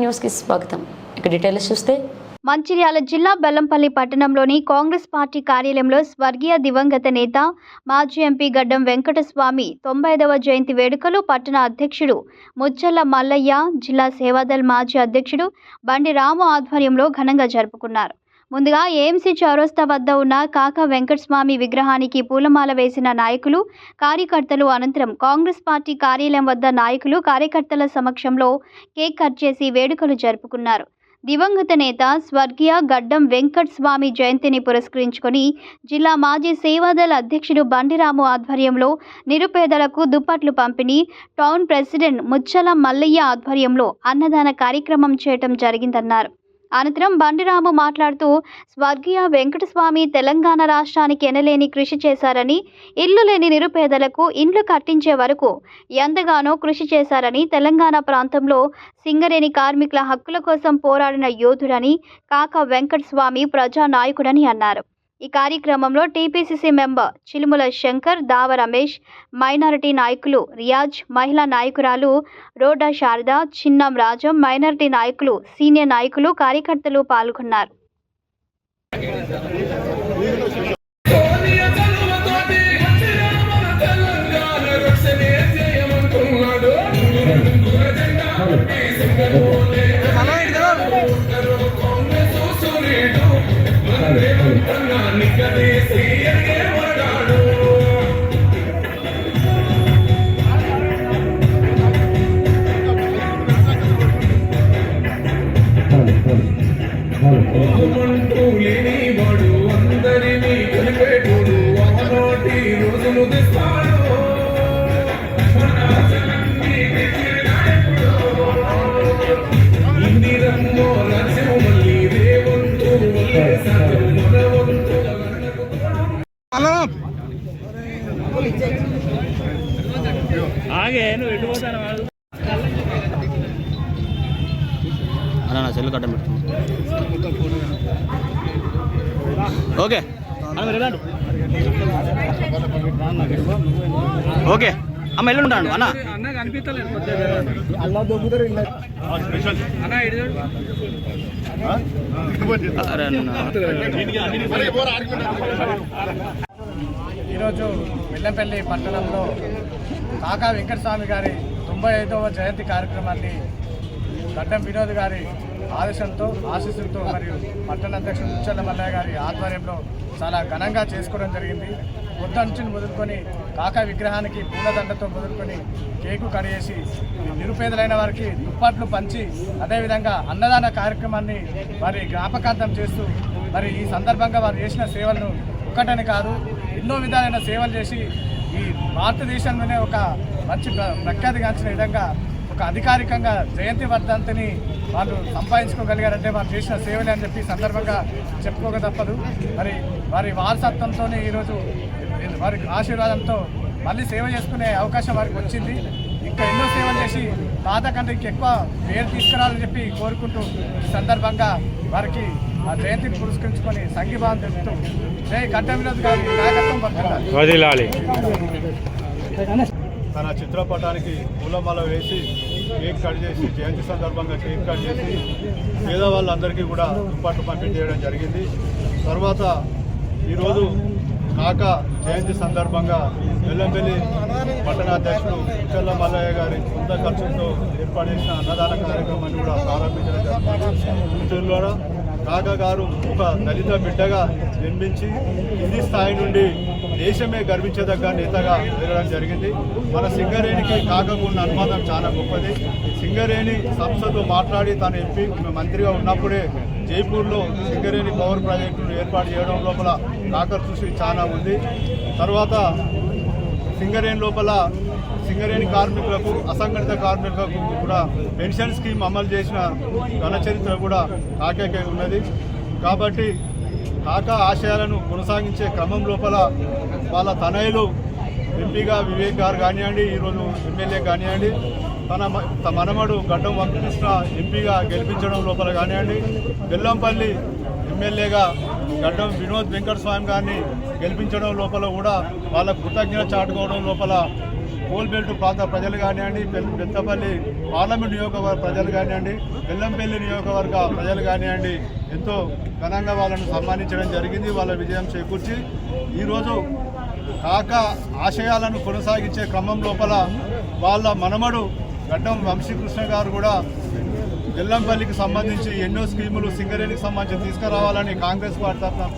న్యూస్కి స్వాగతం. ఇక డీటెయిల్స్ చూస్తే మంచిర్యాల జిల్లా బెల్లంపల్లి పట్టణంలోని కాంగ్రెస్ పార్టీ కార్యాలయంలో స్వర్గీయ దివంగత నేత మాజీ ఎంపీ గడ్డం వెంకటస్వామి తొంభై ఐదవ జయంతి వేడుకలు పట్టణ అధ్యక్షుడు ముచ్చల్ల మల్లయ్య జిల్లా సేవాదల్ మాజీ అధ్యక్షుడు బండి రాము ఆధ్వర్యంలో ఘనంగా జరుపుకున్నారు. ముందుగా ఏఎంసీ చౌరస్తా వద్ద ఉన్న కాక వెంకటస్వామి విగ్రహానికి పూలమాల వేసిన నాయకులు కార్యకర్తలు అనంతరం కాంగ్రెస్ పార్టీ కార్యాలయం వద్ద నాయకులు కార్యకర్తల సమక్షంలో కేక్ కట్ చేసి వేడుకలు జరుపుకున్నారు. దివంగత నేత స్వర్గీయ గడ్డం వెంకట్ స్వామి జయంతిని పురస్కరించుకొని జిల్లా మాజీ సేవాదళ అధ్యక్షుడు బండిరాము ఆధ్వర్యంలో నిరుపేదలకు దుప్పట్లు పంపిణీ టౌన్ ప్రెసిడెంట్ ముచ్చల మల్లయ్య ఆధ్వర్యంలో అన్నదాన కార్యక్రమం చేయటం జరిగిందన్నారు. అనంతరం బండిరాము మాట్లాడుతూ స్వర్గీయ వెంకటస్వామి తెలంగాణ రాష్ట్రానికి ఎనలేని కృషి చేశారని ఇల్లు లేని నిరుపేదలకు ఇండ్లు కట్టించే వరకు ఎంతగానో కృషి చేశారని తెలంగాణ ప్రాంతంలో సింగరేణి కార్మికుల హక్కుల కోసం పోరాడిన యోధుడని కాక వెంకటస్వామి ప్రజానాయకుడని అన్నారు. ఈ కార్యక్రమంలో TPCC member Chilumula Shankar Dava Ramesh minority నాయకులు రియాజ్ మహిళా నాయకురాలు రోడా శారద చిన్నం రాజం మైనారిటీ నాయకులు సీనియర్ నాయకులు కార్యకర్తలు పాల్గొన్నారు. అంటూ లేనివాడు అందరినీ కలిపేటోడు ఒకనోటి రోజులు తెస్తాడు? రేవంతు ఆగే నువ్వు ఎటు పోతాను సెల్ కట్టం పెడుతున్నా ఓకే. ఓకే. అమ్మ ఎల్లుండి ఉంటాను కనిపిస్తలేదు అన్న ఈరోజు వెల్లంపల్లి పట్టణంలో కాకా వెంకటస్వామి గారి తొంభై ఐదవ జయంతి కార్యక్రమాన్ని గడ్డం వినోద్ గారి ఆదేశంతో ఆశీస్సులతో మరియు పట్టణ అధ్యక్షుడు ముచ్చల్ల మల్లయ్య గారి ఆధ్వర్యంలో చాలా ఘనంగా చేసుకోవడం జరిగింది. పొద్దు నుంచి మొదలుకొని కాకా విగ్రహానికి పూలదండతో మొదలుకొని కేకు కడిగేసి నిరుపేదలైన వారికి దుప్పట్లు పంచి అదేవిధంగా అన్నదాన కార్యక్రమాన్ని మరి జ్ఞాపకార్థం చేస్తూ మరి ఈ సందర్భంగా వారు చేసిన సేవలను ఒక్కటని కాదు ఎన్నో విధాలైన సేవలు చేసి ఈ భారతదేశంలోనే ఒక మంచి ప్ర- ప్రఖ్యాతిగాంచిన విధంగా ఒక అధికారికంగా జయంతి వర్ధంతిని వాళ్ళు సంపాదించుకోగలిగారంటే వారు చేసిన సేవలే అని చెప్పి సందర్భంగా చెప్పుకోక తప్పదు. మరి వారి వారసత్వంతో ఈరోజు వారి ఆశీర్వాదంతో మళ్ళీ సేవ చేసుకునే అవకాశం వారికి వచ్చింది. ఇంకా ఎన్నో సేవలు చేసి తాత కంటే ఇంకెక్కువ పేరు తీసుకురావాలని చెప్పి కోరుకుంటూ ఈ సందర్భంగా వారికి ఆ జయంతిని పురస్కరించుకొని సంఘీభావం తెలుపుతూ జై గడ్డ వినోద్ గారి నాయకత్వం పడుతున్నారు తన చిత్రపటానికి పూలమాల వేసి కేక్ కట్ చేసి జయంతి సందర్భంగా కేక్ కట్ చేసి పేదవాళ్ళందరికీ కూడా దుప్పట్లు పంపిణీ చేయడం జరిగింది. తర్వాత ఈరోజు కాక జయంతి సందర్భంగా వెల్లంపల్లి పట్టణాధ్యక్షుడు ఉచ్చల్ల మల్లయ్య గారి సొంత ఖర్చుతో ఏర్పాటు చేసిన అన్నదాన కార్యక్రమాన్ని కూడా ప్రారంభించడం జరిగింది. మిత్రులారా కాక గారు ఒక దళిత బిడ్డగా జన్మించి కింది స్థాయి నుండి దేశమే గర్వించదగ్గ నేతగా ఎదగడం జరిగింది. మన సింగరేణికి కాకకున్న అనుబంధం చాలా గొప్పది. సింగరేణి సంస్థతో మాట్లాడి తన ఎంపీ మంత్రిగా ఉన్నప్పుడే జైపూర్లో సింగరేణి పవర్ ప్రాజెక్టును ఏర్పాటు చేయడం లోపల కాకర్ కృషి చాలా ఉంది. తర్వాత సింగరేణి లోపల సింగరేణి కార్మికులకు అసంఘటిత కార్మికులకు కూడా పెన్షన్ స్కీమ్ అమలు చేసిన ఘన చరిత్ర కూడా కాకేకే ఉన్నది. కాబట్టి కాకా ఆశయాలను కొనసాగించే క్రమం లోపల వాళ్ళ తనయులు ఎంపీగా వివేక్ గారు కానివ్వండి ఈరోజు ఎమ్మెల్యే కానివ్వండి తన మనమడు గడ్డం వంకకృష్ణ ఎంపీగా గెలిపించడం లోపల కానివ్వండి బెల్లంపల్లి ఎమ్మెల్యేగా గడ్డం వినోద్ వెంకట స్వామి గారిని గెలిపించడం లోపల కూడా వాళ్ళ కృతజ్ఞత చాటుకోవడం లోపల కోల్బెల్ట్ ప్రాంత ప్రజలు కానివ్వండి పెద్దపల్లి పార్లమెంట్ నియోజకవర్గ ప్రజలు కానివ్వండి బెల్లంపల్లి నియోజకవర్గ ప్రజలు కానివ్వండి ఎంతో ఘనంగా వాళ్ళను సన్మానించడం జరిగింది వాళ్ళ విజయం చేకూర్చి. ఈరోజు కాక ఆశయాలను కొనసాగించే క్రమం లోపల వాళ్ళ మనమడు గడ్డం వంశీకృష్ణ గారు కూడా ఎల్లంపల్లికి సంబంధించి ఎన్నో స్కీములు సింగరేణికి సంబంధించి తీసుకురావాలని కాంగ్రెస్ పార్టీ తరఫున